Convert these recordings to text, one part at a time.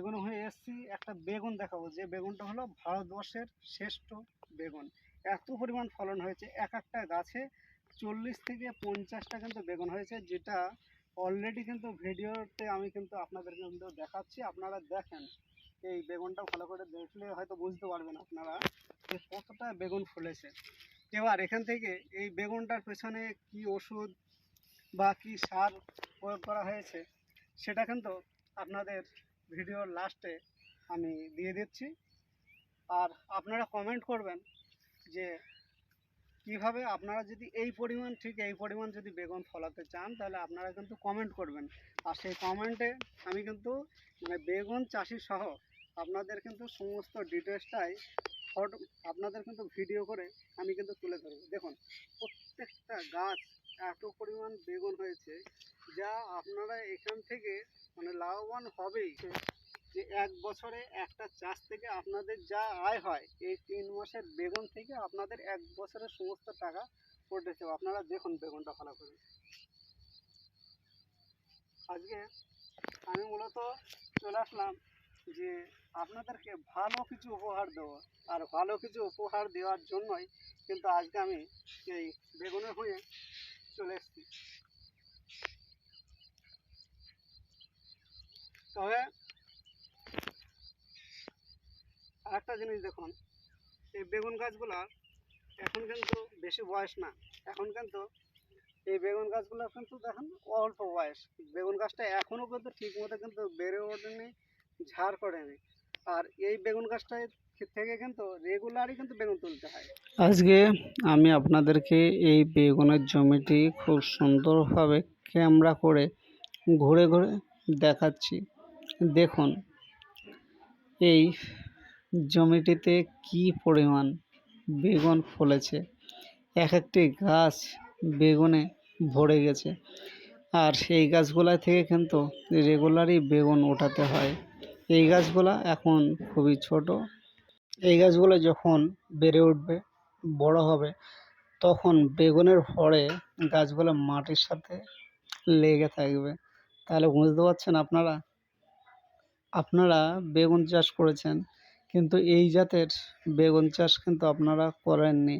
বেগুন হয়ে এসছি। একটা বেগুন দেখাবো। যে বেগুনটা হলো ভারতবর্ষের শ্রেষ্ঠ বেগুন। এত পরিমাণ ফলন হয়েছে। এক একটা গাছে চল্লিশ থেকে পঞ্চাশটা কিন্তু বেগুন হয়েছে, যেটা অলরেডি কিন্তু ভিডিওতে আমি কিন্তু আপনাদের কিন্তু দেখাচ্ছি। আপনারা দেখেন, এই বেগুনটা ভালো করে দেখলে হয়তো বুঝতে পারবেন আপনারা যে কতটা বেগুন ফুলেছে। এবার এখান থেকে এই বেগুনটার পেছনে কি ওষুধ বা কি সার প্রয়োগ করা হয়েছে, সেটা কিন্তু আপনাদের ভিডিওর লাস্টে আমি দিয়ে দিচ্ছি। আর আপনারা কমেন্ট করবেন যে কীভাবে আপনারা যদি এই পরিমাণ, ঠিক এই পরিমাণ যদি বেগুন ফলাতে চান, তাহলে আপনারা কিন্তু কমেন্ট করবেন। আর সেই কমেন্টে আমি কিন্তু মানে বেগুন চাষি সহ আপনাদের কিন্তু সমস্ত ডিটেলসটাই ফটো, আপনাদের কিন্তু ভিডিও করে আমি কিন্তু তুলে ধরবো। দেখুন, প্রত্যেকটা গাছ এত পরিমাণ বেগুন হয়েছে যা আপনারা এখান থেকে মানে লাভবান হবেই। যে এক বছরে একটা চাষ থেকে আপনাদের যা আয় হয় এই তিন মাসের বেগুন থেকে আপনাদের এক বছরের সমস্ত টাকা উঠেছে আপনারা দেখুন বেগুনটা ভালো করে। আজকে আমি মূলত চলে আসলাম যে আপনাদেরকে ভালো কিছু উপহার দেবো। আর ভালো কিছু উপহার দেওয়ার জন্যই কিন্তু আজকে আমি এই বেগুনের হয়ে চলে এসেছি। তবে আরেকটা জিনিস দেখুন, এই বেগুন গাছগুলার এখন কিন্তু বেশি বয়স না। এখন কিন্তু এই বেগুন গাছগুলো কিন্তু দেখেন অল্প বয়স। বেগুন গাছটা এখনও কিন্তু ঠিক মতো কিন্তু বেড়ে ওঠেনি, ঝাড় করেনি। আর এই বেগুন গাছটায় থেকে কিন্তু রেগুলারই কিন্তু বেগুন তুলতে হয়। আজকে আমি আপনাদেরকে এই বেগুনের জমিটি খুব সুন্দরভাবে ক্যামেরা করে ঘুরে ঘুরে দেখাচ্ছি। দেখুন, এই জমিটিতে কি পরিমাণ বেগুন ফলেছে? এক একটি গাছ বেগুনে ভরে গেছে। আর সেই গাছগুলা থেকে কিন্তু রেগুলারই বেগুন ওঠাতে হয়। এই গাছগুলা এখন খুবই ছোট। এই গাছগুলো যখন বেড়ে উঠবে, বড় হবে, তখন বেগুনের ভরে গাছগুলো মাটির সাথে লেগে থাকবে। তাহলে বুঝতে পারছেন আপনারা? আপনারা বেগুন চাষ করেছেন, কিন্তু এই জাতের বেগুন চাষ কিন্তু আপনারা করেননি।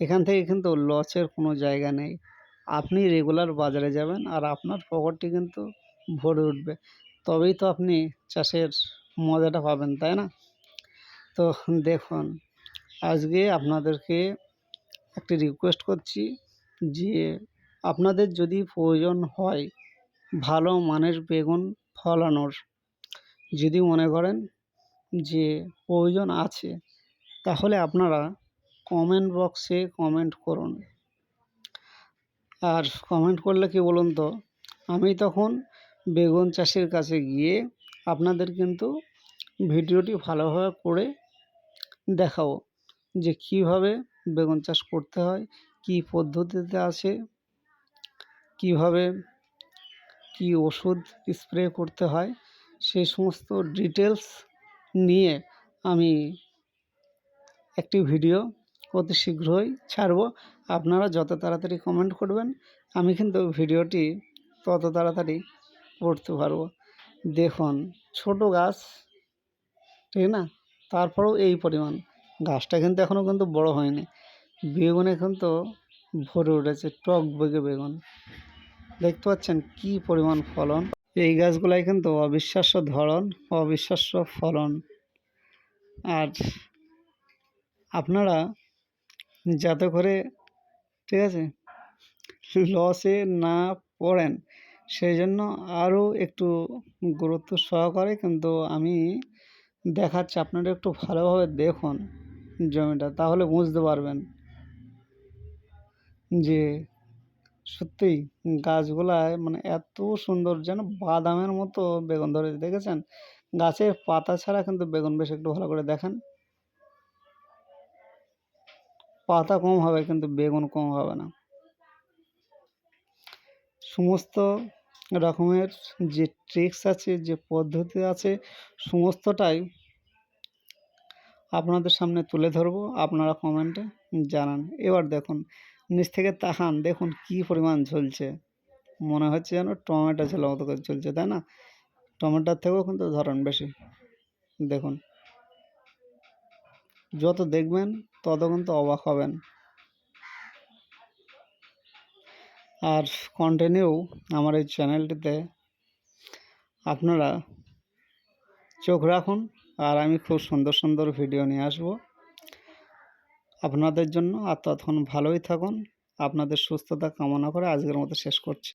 এখান থেকে কিন্তু লসের কোনো জায়গা নেই। আপনি রেগুলার বাজারে যাবেন আর আপনার পকেটটি কিন্তু ভরে উঠবে। তবেই তো আপনি চাষের মজাটা পাবেন, তাই না? তো দেখুন, আজকে আপনাদেরকে একটি রিকোয়েস্ট করছি যে আপনাদের যদি প্রয়োজন হয় ভালো মানের বেগুন ফলানোর যদি মনে করেন যে প্রয়োজন আছে, তাহলে আপনারা কমেন্ট বক্সে কমেন্ট করুন। আর কমেন্ট করলে কি বলুন তো, আমি তখন বেগুন চাষির কাছে গিয়ে আপনাদের কিন্তু ভিডিওটি ভালোভাবে করে দেখাবো যে কীভাবে বেগুন চাষ করতে হয়, কী পদ্ধতিতে আছে, কীভাবে কী ওষুধ স্প্রে করতে হয় সেই সমস্ত ডিটেলস নিয়ে আমি একটি ভিডিও অতি শীঘ্রই ছাড়বো। আপনারা যত তাড়াতাড়ি কমেন্ট করবেন, আমি কিন্তু ভিডিওটি তত তাড়াতাড়ি করতে পারব। দেখুন, ছোট গাছ, ঠিক না? তারপরেও এই পরিমাণ। গাছটা কিন্তু এখনও কিন্তু বড় হয়নি। বেগুন এখন তো ভরে উঠেছে টক বেগে বেগুন। দেখতে পাচ্ছেন কি পরিমাণ ফলন। এই গাছগুলাই কিন্তু অবিশ্বাস্য ধরন, অবিশ্বাস্য ফলন। আর আপনারা যাতে করে, ঠিক আছে লসে না পড়েন সেই জন্য আরও একটু গুরুত্ব সহকারে কিন্তু আমি দেখাচ্ছি, আপনারা একটু ভালোভাবে দেখুন জমিটা, তাহলে বুঝতে পারবেন যে সত্যিই গাছগুলায় মানে এত সুন্দর যেন বাদামের মতো বেগুন ধরেছে, দেখেছেন? গাছের পাতা ছাড়া কিন্তু বেগুন বেশ একটু ভালো করে দেখেন। পাতা কম হবে কিন্তু বেগুন কম হবে না। সমস্ত রকমের যে ট্রিক্স আছে, যে পদ্ধতি আছে, সমস্তটাই আপনাদের সামনে তুলে ধরবো। আপনারা কমেন্টে জানান। এবার দেখুন নিচ থেকে তাকান, দেখুন কি পরিমাণ ঝুলছে। মনে হচ্ছে যেন টমেটো ঝোলা মতো করে ঝুলছে, তাই না? টমেটোর থেকেও কিন্তু ধরন বেশি। দেখুন। যত দেখবেন, তত কিন্তু অবাক হবেন। আর কন্টিনিউ আমার এই চ্যানেলটিতে আপনারা চোখ রাখুন, আর আমি খুব সুন্দর সুন্দর ভিডিও নিয়ে আসব। আপনাদের জন্য। আর ততক্ষণ ভালোই থাকুন। আপনাদের সুস্থতা কামনা করে আজকের মতো শেষ করছি।